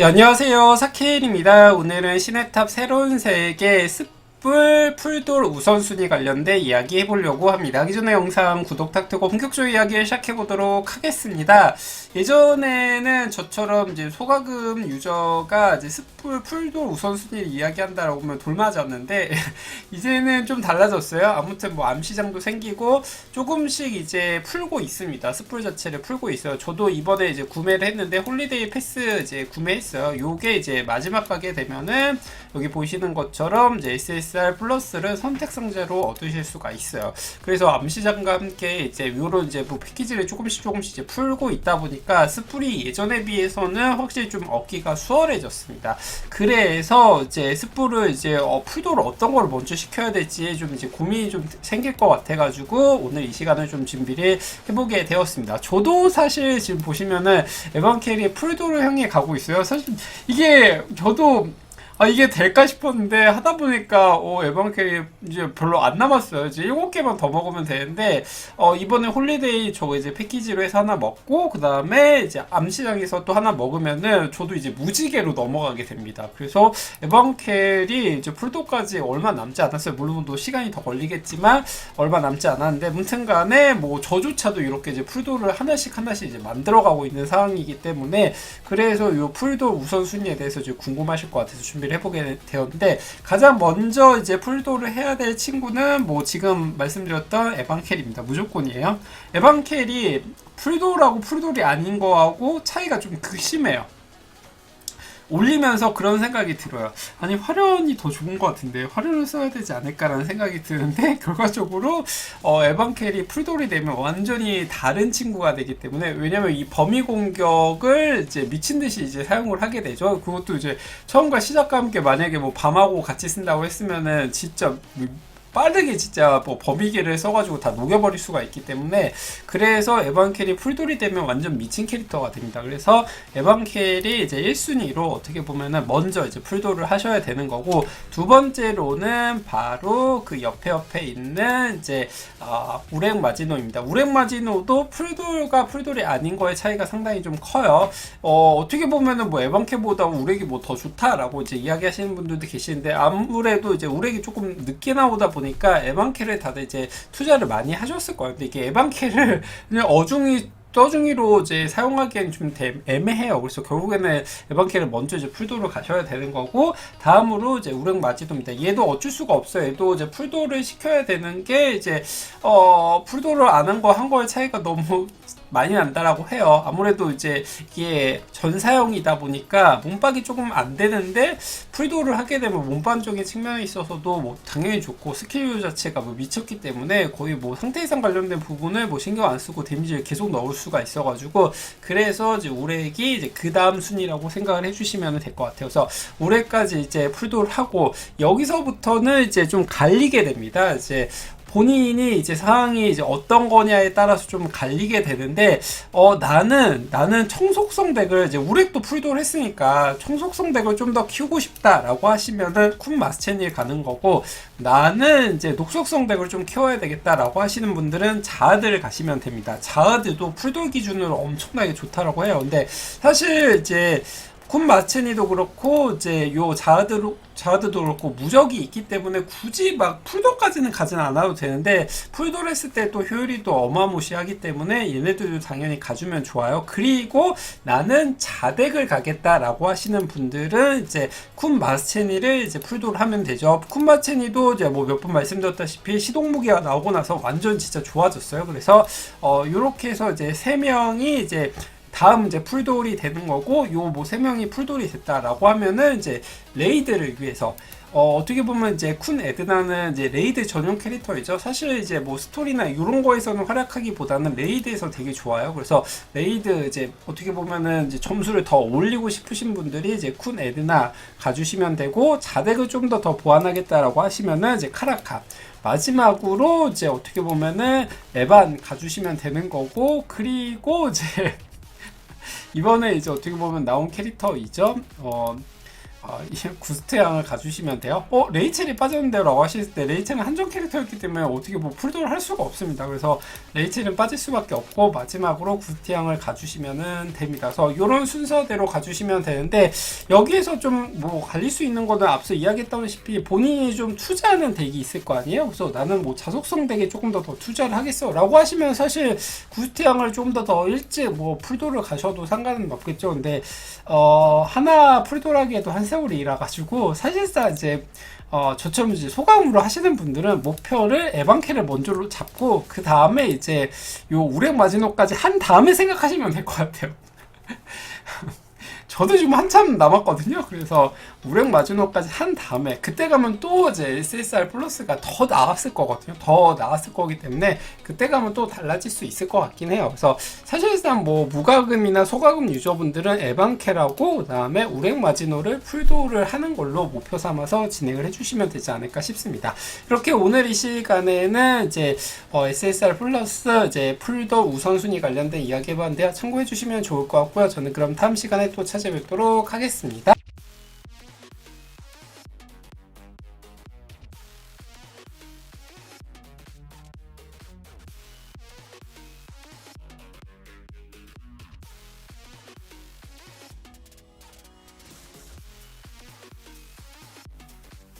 예, 안녕하세요. 사케일입니다. 오늘은 시네탑 새로운 세계 습 불 풀돌 우선순위 관련된 이야기 해보려고 합니다. 전에 영상 구독 탁트고 본격적으로 이야기를 시작해보도록 하겠습니다. 예전에는 저처럼 이제 소가금 유저가 이제 습불 풀돌 우선순위를 이야기한다라고 하면 돌맞았는데 이제는 좀 달라졌어요. 아무튼 뭐 암시장도 생기고 조금씩 이제 풀고 있습니다. 습불 자체를 풀고 있어요. 저도 이번에 이제 구매를 했는데 홀리데이 패스 이제 구매했어요. 요게 이제 마지막 가게 되면은 여기 보시는 것처럼 이제 SSR 플러스를 선택 상자로 얻으실 수가 있어요. 그래서 암시장과 함께 이제 요런 이제 뭐 패키지를 조금씩 조금씩 이제 풀고 있다 보니까 스풀이 예전에 비해서는 확실히 좀 얻기가 수월해졌습니다. 그래서 이제 스풀을 이제 어, 풀도를 어떤 걸 먼저 시켜야 될지 좀 이제 고민이 좀 생길 것 같아가지고 오늘 이 시간을 좀 준비를 해보게 되었습니다. 저도 사실 지금 보시면은 에반캐리 풀도를 향해 가고 있어요. 사실 이게 저도 아 이게 될까 싶었는데 하다 보니까 어 에반캐리 이제 별로 안 남았어요. 이제 7개만 더 먹으면 되는데 어 이번에 홀리데이 저거 이제 패키지로 해서 하나 먹고 그 다음에 이제 암시장에서 또 하나 먹으면은 저도 이제 무지개로 넘어가게 됩니다. 그래서 에반캐리 이제 풀도까지 얼마 남지 않았어요. 물론 또 시간이 더 걸리겠지만 얼마 남지 않았는데 무튼간에 뭐 저조차도 이렇게 이제 풀도를 하나씩 하나씩 이제 만들어가고 있는 상황이기 때문에 그래서 요 풀도 우선순위에 대해서 이제 궁금하실 것 같아서 준비 를 해보게 되었는데 가장 먼저 이제 풀도를 해야 될 친구는 뭐 지금 말씀드렸던 에반켈입니다. 무조건이에요. 에반켈이 풀도라고 풀돌이 아닌 거하고 차이가 좀 극심해요. 올리면서 그런 생각이 들어요. 아니 화련이 더 좋은 것 같은데 화련을 써야 되지 않을까라는 생각이 드는데 결과적으로 어, 에반켈이 풀돌이 되면 완전히 다른 친구가 되기 때문에 왜냐면 이 범위 공격을 이제 미친 듯이 이제 사용을 하게 되죠. 그것도 이제 처음과 시작과 함께 만약에 뭐 밤하고 같이 쓴다고 했으면은 진짜 빠르게 진짜 뭐 범위계를 써가지고 다 녹여버릴 수가 있기 때문에 그래서 에반켈이 풀돌이 되면 완전 미친 캐릭터가 됩니다. 그래서 에반켈이 이제 1순위로 어떻게 보면은 먼저 이제 풀돌을 하셔야 되는 거고 두 번째로는 바로 그 옆에 옆에 있는 이제 아, 우렉 마지노입니다. 우렉 마지노도 풀돌과 풀돌이 아닌 거의 차이가 상당히 좀 커요. 어, 어떻게 보면은 뭐 에반켈보다 우렉이 뭐 더 좋다라고 이제 이야기하시는 분들도 계시는데 아무래도 이제 우렉이 조금 늦게 나오다 보니 보니까 에반캐를 다들 이제 투자를 많이 하셨을 거예요. 근데 이게 그냥 어중이 떠중이로 이제 사용하기엔 좀 애매해요. 그래서 결국에는 에반캐를 먼저 이제 풀도로 가셔야 되는 거고 다음으로 이제 우릉 마지도입니다. 얘도 어쩔 수가 없어요. 얘도 이제 풀도를 시켜야 되는 게 이제 어 풀도를 안 한 거 한 거의 차이가 너무 많이 난다라고 해요. 아무래도 이제 이게 전사용이다 보니까 몸박이 조금 안 되는데 풀도를 하게 되면 몸반적인 측면에 있어서도 뭐 당연히 좋고 스킬 자체가 뭐 미쳤기 때문에 거의 뭐 상태 이상 관련된 부분을 뭐 신경 안 쓰고 데미지를 계속 넣을 수가 있어가지고 그래서 이제 우렉이 이제 그 다음 순위라고 생각을 해주시면 될 것 같아요. 그래서 우렉까지 이제 풀도를 하고 여기서부터는 이제 좀 갈리게 됩니다. 이제 본인이 이제 상황이 이제 어떤 거냐에 따라서 좀 갈리게 되는데 어 나는 나는 청속성 덱을 이제 우렉도 풀도를 했으니까 청속성 덱을 좀 더 키우고 싶다라고 하시면은 쿤 마스첸일 가는 거고 나는 이제 녹속성 덱을 좀 키워야 되겠다라고 하시는 분들은 자아드를 가시면 됩니다. 자아드도 풀돌 기준으로 엄청나게 좋다라고 해요. 근데 사실 이제 군 마체니도 그렇고 이제 요 자드로 자드도 그렇고 무적이 있기 때문에 굳이 막 풀도까지는 가진 않아도 되는데 풀도를 했을 때 또 효율이 또 어마무시하기 때문에 얘네들도 당연히 가주면 좋아요. 그리고 나는 자덱을 가겠다라고 하시는 분들은 이제 쿤 마체니를 이제 풀도를 하면 되죠. 쿤 마체니도 이제 뭐 몇 번 말씀드렸다시피 시동 무기가 나오고 나서 완전 진짜 좋아졌어요. 그래서 어 요렇게 해서 이제 세 명이 이제 다음 이제 풀돌이 되는 거고 요 뭐 세 명이 풀돌이 됐다라고 하면은 이제 레이드를 위해서 어, 어떻게 보면 이제 쿤 에드나는 이제 레이드 전용 캐릭터이죠. 사실 이제 뭐 스토리나 이런 거에서는 활약하기보다는 레이드에서 되게 좋아요. 그래서 레이드 이제 어떻게 보면은 이제 점수를 더 올리고 싶으신 분들이 이제 쿤 에드나 가주시면 되고 자덱을 좀 더 더 보완하겠다라고 하시면은 이제 카라카 마지막으로 이제 어떻게 보면은 에반 가주시면 되는 거고 그리고 이제 이번에 이제 어떻게 보면 나온 캐릭터이죠. 어, 어, 이 구스트 양을 가주시면 돼요. 어, 레이첼이 빠졌는데 라고 하실 때 레이첼은 한정 캐릭터였기 때문에 어떻게 뭐 풀도를 할 수가 없습니다. 그래서 레이첼은 빠질 수밖에 없고 마지막으로 구스트 양을 가주시면 됩니다. 그래서 이런 순서대로 가주시면 되는데 여기에서 좀 뭐 갈릴 수 있는 거는 앞서 이야기했다시피 본인이 좀 투자하는 덱이 있을 거 아니에요. 그래서 나는 뭐 자속성 덱에 조금 더 더 투자를 하겠어 라고 하시면 사실 구스트 양을 좀 더 더 일찍 뭐 풀도를 가셔도 상관은 없겠죠. 근데 어 하나 풀도라기에도 한 세월이 일어가지고 사실상 이제 어 저처럼 이제 소감으로 하시는 분들은 목표를 에반케를 먼저 잡고 그 다음에 이제 요 우렉 마지노까지 한 다음에 생각하시면 될 것 같아요. 저도 지금 한참 남았거든요. 그래서 우렉 마지노까지 한 다음에 그때 가면 또 이제 SSR 플러스가 더 나았을 거거든요. 더 나았을 거기 때문에 그때 가면 또 달라질 수 있을 것 같긴 해요. 그래서 사실상 뭐 무과금이나 소과금 유저분들은 에반케라고 그다음에 우렉 마지노를 풀도를 하는 걸로 목표 삼아서 진행을 해주시면 되지 않을까 싶습니다. 이렇게 오늘 이 시간에는 이제 어, SSR 플러스 이제 풀도 우선순위 관련된 이야기 해봤는데요. 참고해 주시면 좋을 것 같고요. 저는 그럼 다음 시간에 또 찾아뵙도록 하겠습니다.